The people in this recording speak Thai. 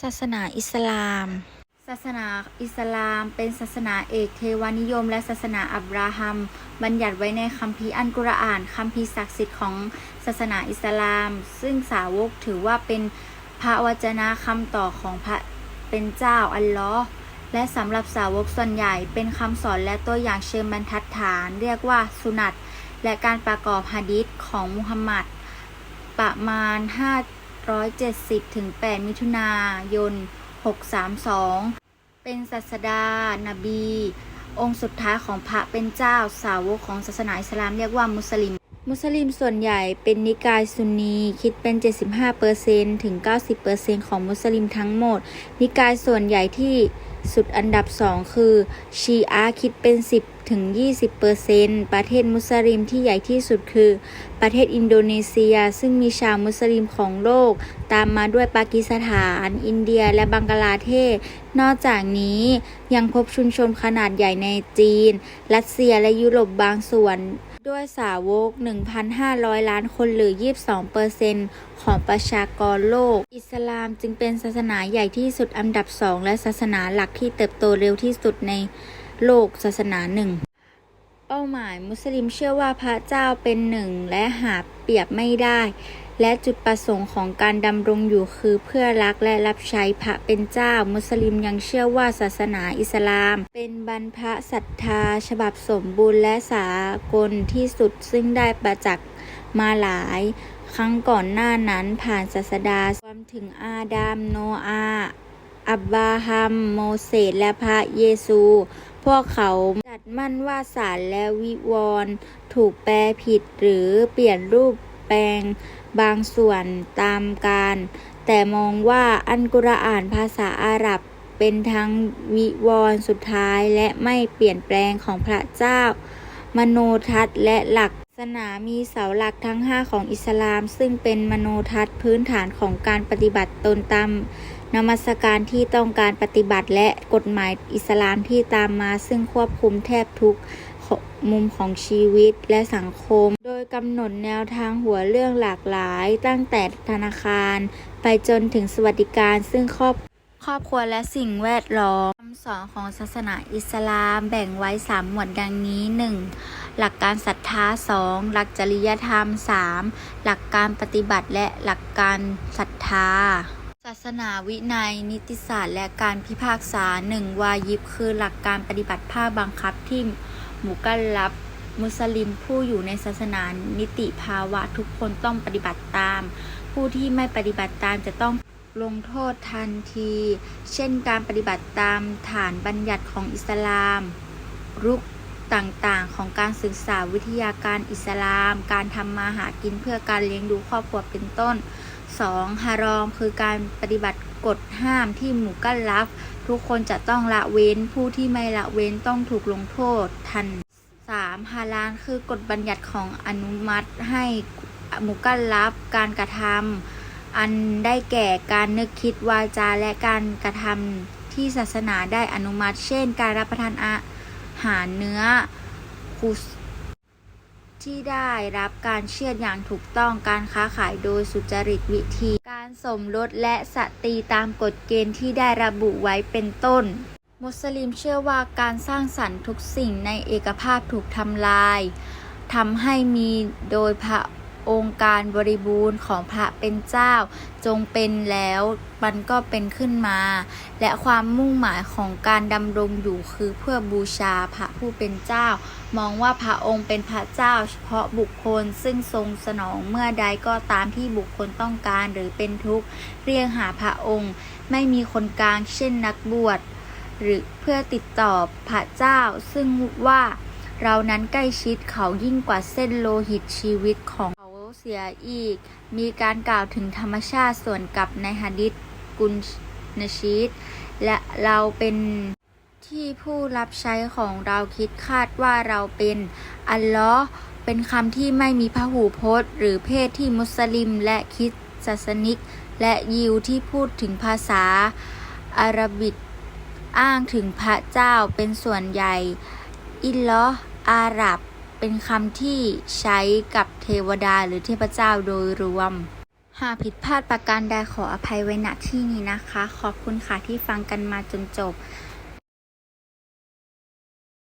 ศาสนาอิสลาม ศาสนาอิสลาม เป็นศาสนาเอกเทวานิยม และศาสนาอับราฮัม บัญญัติไว้ในคัมภีร์อันกุรอานคัมภีร์ศักดิ์สิทธิ์ของศาสนาอิสลาม ซึ่งสาวกถือว่าเป็นพระวจนะคำต่อของพระเป็นเจ้าอัลลอฮ์และสำหรับสาวกส่วนใหญ่เป็นคำสอนและตัวอย่างเชิงบรรทัดฐาน เรียกว่าสุนัตและการประกอบฮะดิษของมุฮัมมัดประมาณ 570 ถึง 8 มิถุนายน 632 เป็นศาสดา นบี องค์สุดท้ายของพระเป็นเจ้าสาวกของศาสนาอิสลามเรียกว่ามุสลิม มุสลิมส่วนใหญ่เป็นนิกายซุนนีคิดเป็น 75%ถึง 90%ของมุสลิมทั้งหมด นิกายส่วนใหญ่ที่สุดอันดับ2คือชีอะคิดเป็น 10 ถึง 20%ประเทศมุสลิมที่ใหญ่ที่สุดคือ ประเทศอินโดนีเซีย ซึ่งมีชาวมุสลิมของโลก ตามมาด้วยปากีสถาน อินเดีย และบังกลาเทศ นอกจากนี้ยังพบชุมชนขนาดใหญ่ในจีน รัสเซียและยุโรปบางส่วนด้วยสาวก 1,500 ล้านคนหรือ 22%ของประชากรโลก อิสลามจึงเป็นศาสนาใหญ่ที่สุดอันดับสองและศาสนาหลักที่เติบโตเร็วที่สุดใน โลกศาสนาหนึ่ง เป้าหมายมุสลิมเชื่อว่าพระเจ้าเป็นหนึ่งและหาเปรียบไม่ได้ และจุดประสงค์ของการดำรงอยู่คือเพื่อรักและรับใช้พระเป็นเจ้า มุสลิมยังเชื่อว่าศาสนาอิสลาม เป็นบรรพศรัทธา ฉบับสมบูรณ์และสากลที่สุดซึ่งได้ประจักษ์มาหลายครั้งก่อนหน้านั้นผ่านศาสดารวมถึงอาดามโนอา อับบาฮัม โมเสสและพระเยซู พวกเขาจัดมั่นว่าสารและวิวรณ์ถูกแปลผิดหรือเปลี่ยนรูปแปลงบางส่วนตามการ แต่มองว่าอันกุรอานภาษาอาหรับเป็นทั้งวิวรณ์สุดท้ายและไม่เปลี่ยนแปลงของพระเจ้า มโนทัศน์และหลัก ศาสนามีเสาหลักทั้ง 5 ของอิสลาม ซึ่งเป็นมโนทัศน์พื้นฐานของการปฏิบัติตนตามนมัสการที่ต้องการปฏิบัติและกฎหมายอิสลามที่ตามมา ซึ่งควบคุมแทบทุกมุมของชีวิตและสังคม โดยกำหนดแนวทางหัวเรื่องหลากหลาย ตั้งแต่ธนาคาร ไปจนถึงสวัสดิการ ซึ่งครอบครอบครัวและสิ่งแวดล้อม สอนของศาสนาอิสลามแบ่งไว้ 3 หมวดดังนี้ 1. หลักการศรัทธา 2. หลักจริยธรรม 3. หลักการปฏิบัติและหลักการศรัทธา ศาสนาวินัย นิติศาสตร์และการพิพากษา 1. วายิบคือหลักการปฏิบัติภาคบังคับที่หมู่กัลลับมุสลิมผู้อยู่ในศาสนานิติภาวะทุกคนต้องปฏิบัติตาม ผู้ที่ไม่ปฏิบัติตามจะต้อง ลงโทษทันที เช่นการปฏิบัติตามฐานบัญญัติของอิสลาม รุกต่างๆ ของการศึกษาวิทยาการอิสลาม การทำมาหากินเพื่อการเลี้ยงดูครอบครัวเป็นต้น 2. ฮารอม คือการปฏิบัติกฎห้ามที่หมู่กัลลับ ทุกคนจะต้องละเว้นผู้ที่ไม่ละเว้นต้องถูกลงโทษทัน 3. ฮาลาลคือกฎบัญญัติของอนุมัติให้หมู่กัลลับการกระทำ อันได้แก่การนึกคิดวาจาและการกระทำที่ศาสนาได้อนุมัติ เช่น การรับประทานอาหารเนื้อกุสที่ได้รับการเชื่อดอย่างถูกต้องการค้าขายโดยสุจริตวิธี การสมรสและสตรีตามกฎเกณฑ์ที่ได้ระบุไว้เป็นต้น มุสลิมเชื่อว่าการสร้างสรรค์ทุกสิ่งในเอกภาพถูกทำลายทำให้มีโดยพระ องค์การบริบูรณ์ของพระเป็นเจ้า จงเป็นแล้วมันก็เป็นขึ้นมา และความมุ่งหมายของการดำรงอยู่คือเพื่อบูชาพระผู้เป็นเจ้า มองว่าพระองค์เป็นพระเจ้า เฉพาะบุคคลซึ่งทรงสนองเมื่อใดก็ตามที่บุคคลต้องการหรือเป็นทุกข์เรียกหาพระองค์ ไม่มีคนกลางเช่นนักบวชหรือเพื่อติดต่อพระเจ้า ซึ่งว่าเรานั้นใกล้ชิดเขายิ่งกว่าเส้นโลหิตชีวิตของ เสียอีก มีการกล่าวถึงธรรมชาติส่วนกับในหะดิษกุนนชีตและเราเป็นที่ผู้รับใช้ของเราคิดคาดว่าเราเป็นอัลลอฮ์เป็นคำที่ไม่มีพหูพจน์ หรือเพศที่มุสลิมและคิดศาสนิก และยิวที่พูดถึงภาษาอาหรับิกอ้างถึงพระเจ้าเป็นส่วนใหญ่ อิลลอฮ์อาหรับ เป็นคำที่ใช้กับ เทวดาหรือเทพเจ้าโดยรวม หากผิดพลาดประการใดขออภัยไว้ณที่นี้นะคะ ขอบคุณค่ะที่ฟังกันมาจนจบ